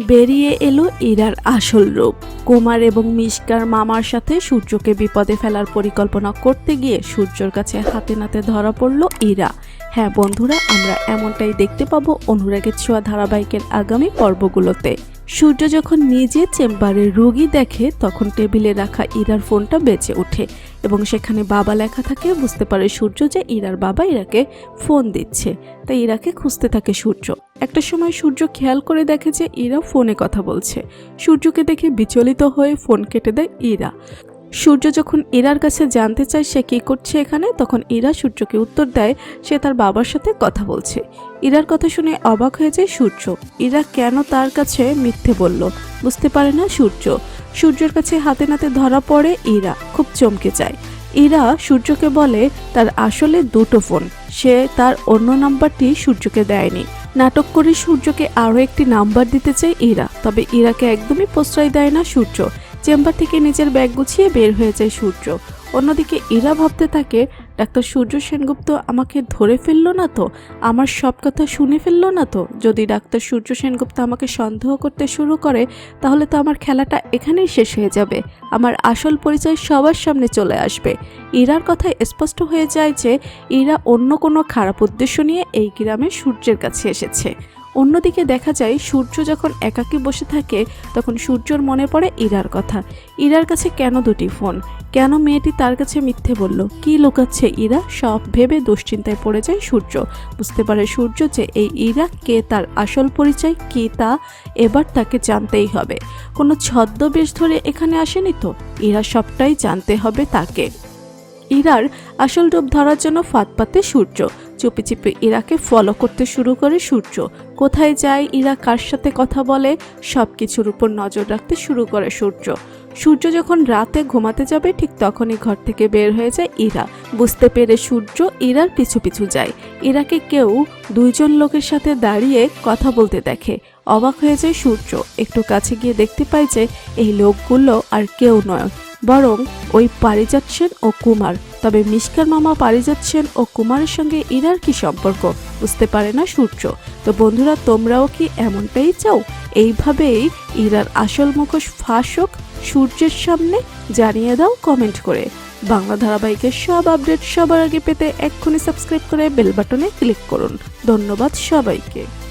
বেরিয়ে এলো ইরার আসল রূপ। কুমার এবং মিশকার মামার সাথে সূর্যকে বিপদে ফেলার পরিকল্পনা করতে গিয়ে সূর্যর কাছে হাতে নাতে ধরা পড়ল ইরা। হ্যাঁ বন্ধুরা, আমরা এমনটাই দেখতে পাবো অনুরাগের ছোঁয়া ধারাবাহিকের আগামী পর্বগুলোতে। সূর্য যখন নিজে চেম্বারে রোগী দেখে, তখন টেবিলে রাখা ইরার ফোনটা বেঁচে ওঠে। এবং সেখানে বাবা লেখা থাকে, বুঝতে পারে সূর্য যে ইরার বাবা ইরাকে ফোন দিচ্ছে। তাই ইরাকে খুঁজতে থাকে সূর্য। একটা সময় সূর্য খেয়াল করে দেখে যে ইরা ফোনে কথা বলছে। সূর্যকে দেখে বিচলিত হয়ে ফোন কেটে দেয় ইরা। সূর্য যখন ইরার কাছে জানতে চায় সে কী করছে এখানে, তখন ইরা সূর্যকে উত্তর দেয়, সে তার বাবার সাথে কথা বলছে। ইরার কথা শুনে অবাক হয়ে যায় সূর্য। ইরা কেন তার কাছে মিথ্যে বলল? বুঝতে পারে না সূর্য। সূর্যের কাছে হাতে নাতে ধরা পড়ে ইরা, খুব চমকে যায়। ইরা সূর্যকে বলে, তার আসলে দুটো ফোন। সে তার অন্য নাম্বারটি সূর্যকে দেয়নি। নাটক করে সূর্যকে আরও একটি নাম্বার দিতে চায় ইরা। তবে ইরাকে একদমই প্রশ্রয় দেয় না সূর্য। চেম্বার থেকে নিজের ব্যাগ গুছিয়ে বের হয়ে যায় সূর্য। অন্যদিকে ইরা ভাবতে থাকে ডাক্তার সূর্য সেনগুপ্ত আমাকে ধরে ফেলল না তো? আমার সব কথা শুনে ফেলল না তো? যদি ডাক্তার সূর্য সেনগুপ্ত আমাকে সন্দেহ করতে শুরু করে, তাহলে তো আমার খেলাটা এখানেই শেষ হয়ে যাবে। আমার আসল পরিচয় সবার সামনে চলে আসবে। ইরার কথায় স্পষ্ট হয়ে যায় যে, ইরা অন্য কোনো খারাপ উদ্দেশ্য নিয়ে এই গ্রামে সূর্যের কাছে এসেছে। অন্যদিকে দেখা যায়, সূর্য যখন একাকী বসে থাকে, তখন সূর্যর মনে পড়ে ইরার কথা। ইরার কাছে কেন দুটি ফোন? কেন মেয়েটি তার কাছে মিথ্যে বলল? কি লুকাচ্ছে ইরা? সব ভেবে দুশ্চিন্তায় পড়ে যায় সূর্য। বুঝতে পারে সূর্য যে এই ইরা কে তার আসল পরিচয়, কি তা এবার তাকে জানতেই হবে। কোনো ছদ্মবেশ ধরে এখানে আসেনি তো? ইরা সবটাই জানতে হবে তাকে। ইরার আসল রূপ ধরার জন্য ফাঁদ পাতে সূর্য। চুপি চুপি ইরাকে ফলো করতে শুরু করে সূর্য। কোথায় যায়, ইরা কার সাথে কথা বলে সব কিছুর উপর নজর রাখতে শুরু করে সূর্য। সূর্য যখন রাতে ঘুমাতে যাবে, ঠিক তখনই ঘর থেকে বের হয়ে যায় ইরা। বুঝতে পেরে সূর্য ইরার পিছু পিছু যায়। ইরাকে কেউ দুইজন লোকের সাথে দাঁড়িয়ে কথা বলতে দেখে। অবাক হয়ে যায় সূর্য। একটু কাছে গিয়ে দেখতে পায় যে, এই লোকগুলো আর কেউ নয়, বরং ওই পারিজাত সেন ও কুমার। তবে মিষ্কার মামা পারিজাত যাচ্ছেন ও কুমারের সঙ্গে ইরার কি সম্পর্ক? বুঝতে পারে না সূর্য। তো বন্ধুরা, তোমরাও কি এমনটাই চাও? এইভাবেই ইরার আসল মুখোশ ফাঁস হোক সূর্যের সামনে জানিয়ে দাও কমেন্ট করে। বাংলা ধারাবাহিকের সব আপডেট সবার আগে পেতে এক্ষুনি সাবস্ক্রাইব করে বেল বাটনে ক্লিক করুন। ধন্যবাদ সবাইকে।